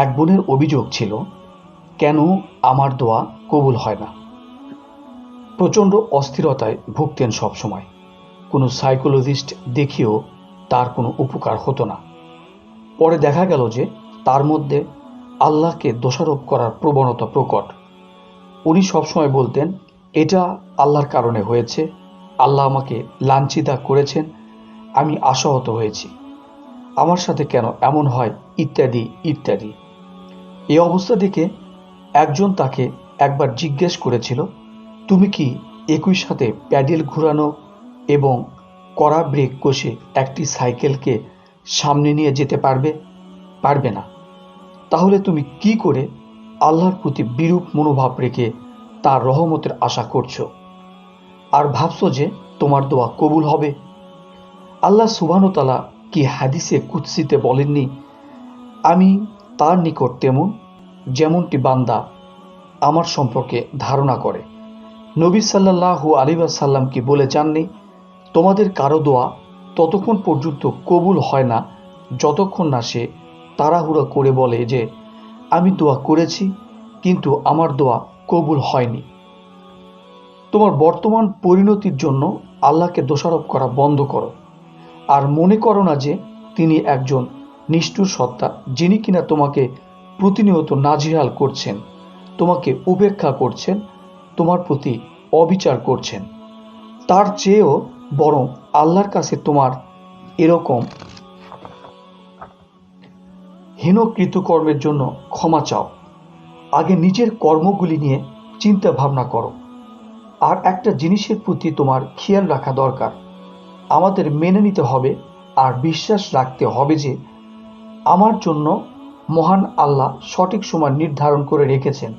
এক বোনের অভিযোগ ছিল, কেন আমার দোয়া কবুল হয় না? প্রচণ্ড অস্থিরতায় ভুগতেন সবসময়। কোনো সাইকোলজিস্ট দেখিয়েও তার কোনো উপকার হতো না। পরে দেখা গেল যে তার মধ্যে আল্লাহকে দোষারোপ করার প্রবণতা প্রকট। উনি সবসময় বলতেন, এটা আল্লাহর কারণে হয়েছে। আল্লাহ আমাকে লাঞ্ছিতা করেছেন। আমি আশাহত হয়েছি। আমার সাথে কেন এমন হয়? ইত্যাদি ইত্যাদি। এই অবস্থা দেখে একজন তাকে একবার জিজ্ঞেস করেছিল, তুমি কি একই সাথে প্যাডেল ঘোরানো এবং কড়া ব্রেক কষে একটি সাইকেলকে সামনে নিয়ে যেতে পারবে পারবে না? তাহলে তুমি কি করে আল্লাহর প্রতি বিরূপ মনোভাব রেখে তার রহমতের আশা করছ? আর ভাবছ যে তোমার দোয়া কবুল হবে? আল্লাহ সুবাহতালা কি হাদিসে কুৎসিতে বলেননি, আমি তার নিকট তেমন, যেমনটি বান্দা আমার সম্পর্কে ধারণা করে। নবী সাল্লাহু আলিবাসাল্লাম কি বলে যাননি, তোমাদের কারও দোয়া ততক্ষণ পর্যন্ত কবুল হয় না, যতক্ষণ না সে তাড়াহুড়া করে বলে যে, আমি দোয়া করেছি, কিন্তু আমার দোয়া কবুল হয়নি। তোমার বর্তমান পরিণতির জন্য আল্লাহকে দোষারোপ করা বন্ধ করো। আর মনে করো না যে, তিনি একজন নিষ্ঠুর সত্তা, যিনি কিনা তোমাকে প্রতিনিয়ত নাজিহাল করছেন, তোমাকে উপেক্ষা করছেন, তোমার প্রতি অবিচার করছেন। তার চেয়েও বরং আল্লাহর কাছে তোমার এরকম হীন কৃতকর্মের জন্য ক্ষমা চাও। আগে নিজের কর্মগুলি নিয়ে চিন্তা ভাবনা করো। আর একটা জিনিসের প্রতি তোমার খেয়াল রাখা দরকার। আমাদের মেনে নিতে হবে আর বিশ্বাস রাখতে হবে যে আমার জন্য মহান আল্লাহ সঠিক সময় নির্ধারণ করে রেখেছেন।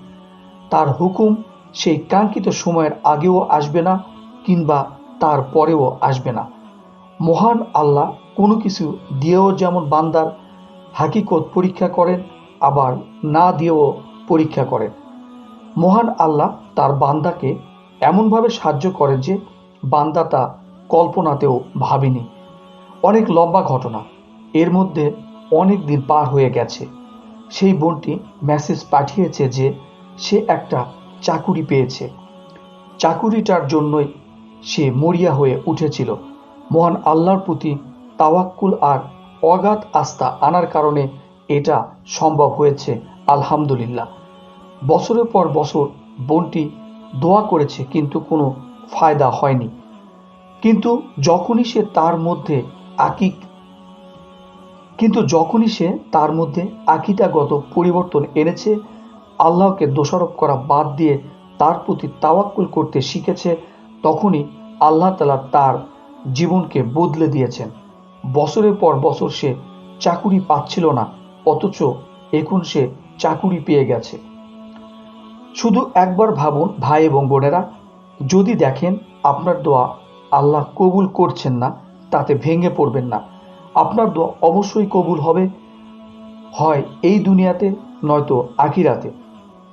তার হুকুম সেই কাঙ্ক্ষিত সময়ের আগেও আসবে না কিংবা তার পরেও আসবে না। মহান আল্লাহ কোনো কিছু দিয়েও যেমন বান্দার হাকিকত পরীক্ষা করেন, আবার না দিয়েও পরীক্ষা করেন। মহান আল্লাহ তার বান্দাকে এমনভাবে সাহায্য করেন যে বান্দা তা কল্পনাতেও ভাবেনি। অনেক লম্বা ঘটনা। এর মধ্যে অনেক দিন পার হয়ে গেছে। সেই বোনটি মেসেজ পাঠিয়েছে যে সে একটা চাকুরি পেয়েছে। চাকুরিটার জন্যই সে মরিয়া হয়ে উঠেছিল। মহান আল্লাহর প্রতি তাওয়াক্কুল আর অগাধ আস্থা আনার কারণে এটা সম্ভব হয়েছে, আলহামদুলিল্লাহ। বছরের পর বছর বোনটি দোয়া করেছে, কিন্তু কোনো ফায়দা হয়নি। কিন্তু যখনই সে তার মধ্যে আকিক কিন্তু যখনই সে তার মধ্যে আকিদাগত পরিবর্তন এনেছে, আল্লাহকে দোষারোপ করা বাদ দিয়ে তার প্রতি তাওয়াক্কুল করতে শিখেছে, তখনই আল্লাহ তালা তার জীবনকে বদলে দিয়েছেন। বছরের পর বছর সে চাকুরি পাচ্ছিল না, অথচ এখন সে চাকুরি পেয়ে গেছে। শুধু একবার ভাবুন, ভাই এবং বোনেরা, যদি দেখেন আপনার দোয়া আল্লাহ কবুল করছেন না, তাতে ভেঙে পড়বেন না। আপনার দোয়া অবশ্যই কবুল হবে। হয় এই দুনিয়াতে, নয়তো আখিরাতে।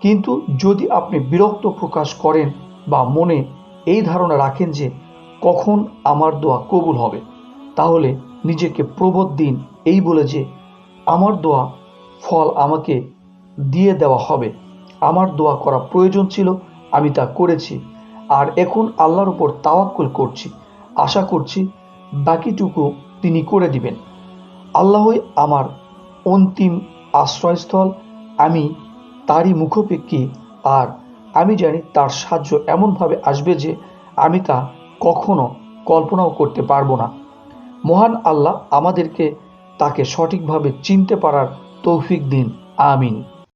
কিন্তু যদি আপনি বিরক্ত প্রকাশ করেন বা মনে এই ধারণা রাখেন যে কখন আমার দোয়া কবুল হবে, তাহলে নিজেকে প্রবোধ দিন এই বলে যে, আমার দোয়া ফল আমাকে দিয়ে দেওয়া হবে। আমার দোয়া করা প্রয়োজন ছিল, আমি তা করেছি। আর এখন আল্লাহর উপর তাওয়াক্কুল করছি। আশা করছি বাকিটুকু তিনি করে দিবেন। আল্লাহই আমার অন্তিম আশ্রয়স্থল। আমি তারই মুখোপেক্ষী। আর আমি জানি তার সাহায্য এমনভাবে আসবে যে আমি তা কখনো কল্পনাও করতে পারব না। মহান আল্লাহ আমাদেরকে তাকে সঠিকভাবে চিনতে পারার তৌফিক দিন। আমিন।